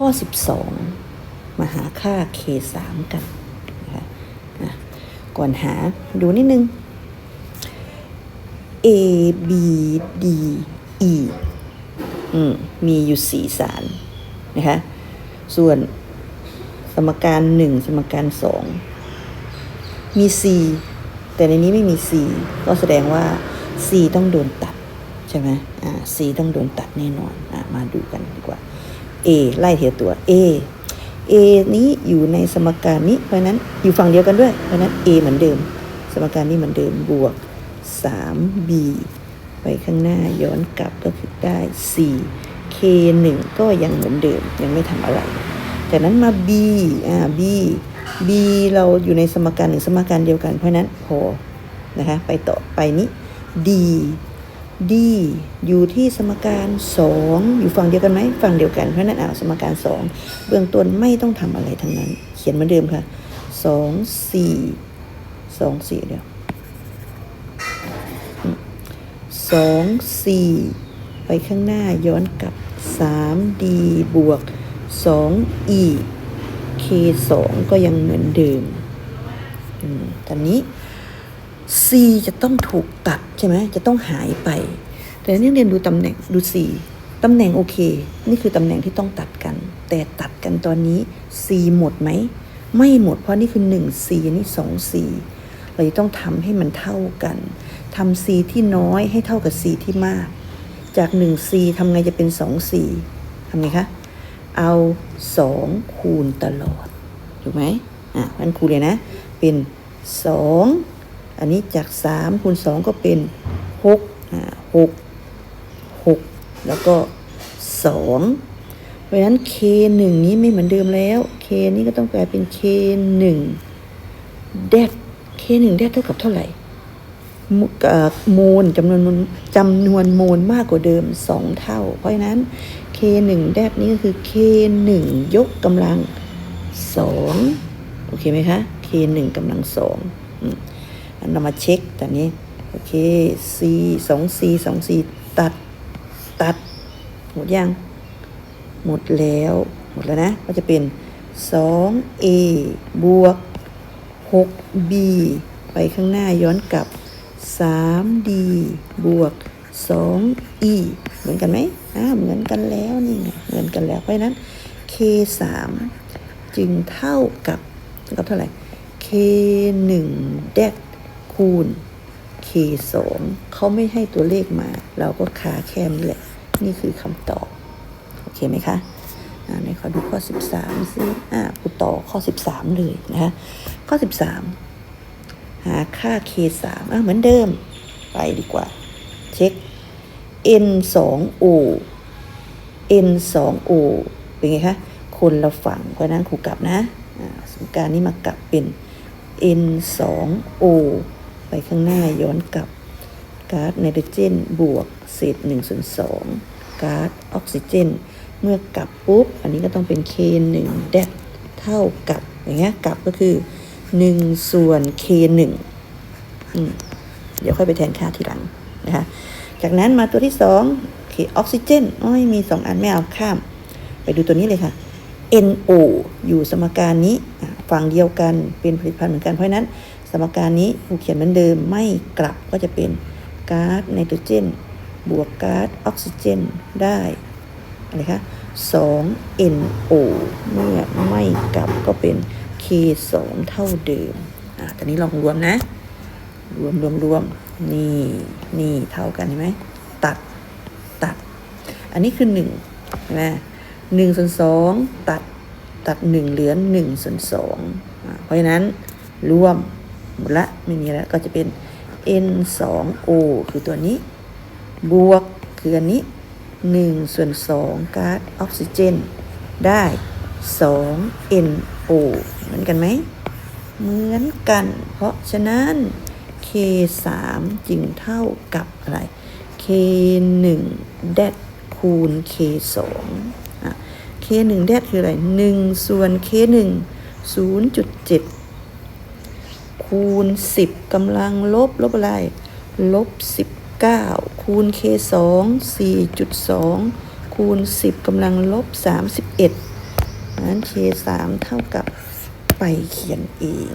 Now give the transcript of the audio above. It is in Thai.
ข้อ 12 มาหาค่า k 3 กันนะคะอะก่อนหาดูนิดนึง a b d e อืมมีอยู่สี่สารนะคะส่วนสมการ1สมการ2มี c แต่ในนี้ไม่มี c ก็แสดงว่า c ต้องโดนตัด ใช่ไหมอ่า c ต้องโดนตัดแน่นอนอ่ามาดูกันดีกว่า a ไล่เทียตัว a a นี้อยู่ในสมการนี้ เพราะนั้นอยู่ฝั่งเดียวกันด้วย เพราะนั้น a เหมือนเดิม สมการนี้เหมือนเดิมบวก 3b ไปข้างหน้าย้อนกลับก็คือได้ 4 k 1ก็ยังเหมือนเดิมยังไม่ทำอะไร จากนั้นมา b อ่า b b เราอยู่ในสมการหนึ่งสมการเดียวกัน เพราะฉะนั้นพอนะคะไปต่อไปนี้ d d อยู่ที่สมการ 2 อยู่ฝั่งเดียวกันไหมฝั่งเดียวกันเพราะนั้นอ่าสมการ 2 เบื้องต้นไม่ต้องทำอะไรทั้งนั้น เขียนเหมือนเดิมค่ะ 2 4 2 4เดียวสองสี่ไปข้างหน้าย้อนกลับ 3d บวก 2e k 2 ก็ยังเหมือนเดิมอืมตอนนี้ c จะต้องถูกตัดใช่ไหมจะต้องหายไป แต่นี่เรียนดูตำแหน่งดู c ตำแหน่งโอเค นี่คือตำแหน่งที่ต้องตัดกัน แต่ตัดกันตอนนี้ c หมดไหม ไม่หมดเพราะนี่คือ1 c นี่2 c เราจะต้องทำให้มันเท่ากันทำ c ที่น้อยให้เท่ากับ c ที่มาก จาก1 c ทำไงจะเป็น2 c ทำไงคะ เอา 2 คูณตลอด ถูกไหมอะมันคูณเลยนะ เป็น 2 อันนี้จาก 3คูณ2ก็เป็น6อ่า6 6 แล้วก็ 2 เพราะฉะนั้น k 1นี้ไม่เหมือนเดิมแล้ว k นี้ก็ต้องกลายเป็น k 1 det k 1 det เท่ากับเท่าไหร่มูเอ่อมูลจำนวนมูลจำนวนมูลมากกว่าเดิม 2 เท่า เพราะฉะนั้น k 1แดดนี้ก็คือ k 1ยกกำลัง 2 โอเคไหมคะ k 1กำลัง2อืมอัน เรามาเช็คตอนนี้ โอเค c 2 c 2 c ตัด ตัด หมดยัง หมดแล้ว หมดแล้วนะ ก็จะเป็น 2a บวก 6b ไปข้างหน้าย้อนกลับ 3d บวก 2e เหมือนกันไหมอ่าเหมือนกันแล้วนี่ไงเหมือนกันแล้วเพราะนั้น k 3จึงเท่ากับเท่ากับเท่าไหร่ k 1 d คูณ k 2เขาไม่ให้ตัวเลขมา เราก็คาแค่นี้แหละ นี่คือคำตอบ โอเคไหมคะอ่าในขอดูข้อ 13ซิอ่ากูต่อข้อ 13 เลยนะคะข้อ 13 หาค่า k 3อะเหมือนเดิม ไปดีกว่า เช็ค n 2 o n 2 o เป็นไงคะ คนละฝั่งเพราะนั้นครูกลับนะอ่าสมการนี้มากลับเป็น n 2 o ไปข้างหน้าย้อนกลับก๊าซไนโตรเจนบวกเศษ1ส่วน2ก๊าซออกซิเจน เมื่อกลับปุ๊บ อันนี้ก็ต้องเป็น k 1 d เท่ากับ อย่างเงี้ยกลับก็คือ 1 ส่วน k 1อืมเดี๋ยวค่อยไปแทนค่าทีหลังนะคะจากนั้นมาตัวที่สองเคออกซิเจนโอ้ยมีสองอันไม่เอาข้าม ไปดูตัวนี้เลยค่ะ NO อยู่สมการนี้ฝั่งเดียวกันเป็นผลิตภัณฑ์เหมือนกันเพราะนั้น สมการนี้ผูเขียนเหมือนเดิมไม่กลับก็จะเป็นก๊าซไนโตรเจน บวกก๊าซออกซิเจนได้อะไรคะ 2NO เมื่อไม่กลับก็เป็น K2 เท่าเดิม อะตอนนี้ลองรวมนะ รวมรวมรวมนี่ นี่เท่ากันเห็นไหม ตัด ตัด อันนี้คือหนึ่งใช่ไหมหนึ่งส่วนสองตัด ตัดหนึ่งเหลือหนึ่งส่วนสองอ่าเพราะฉะนั้นรวม ละไม่มีแล้วก็จะเป็น n 2 o คือตัวนี้ บวกคืออันนี้หนึ่งส่วนสองก๊าซออกซิเจน ได้สอง n o เหมือนกันไหม เหมือนกัน เพราะฉะนั้น k 3จึงเท่ากับอะไร k 1 d คูณ k 2อะ k 1 d คืออะไร 1 ส่วน k 1 0.7 คูณ 10กำลังลบลบอะไร ลบ 19 คูณ k 2 4.2 คูณ 10กำลังลบ 31นั้น k 3เท่ากับไปเขียนเอง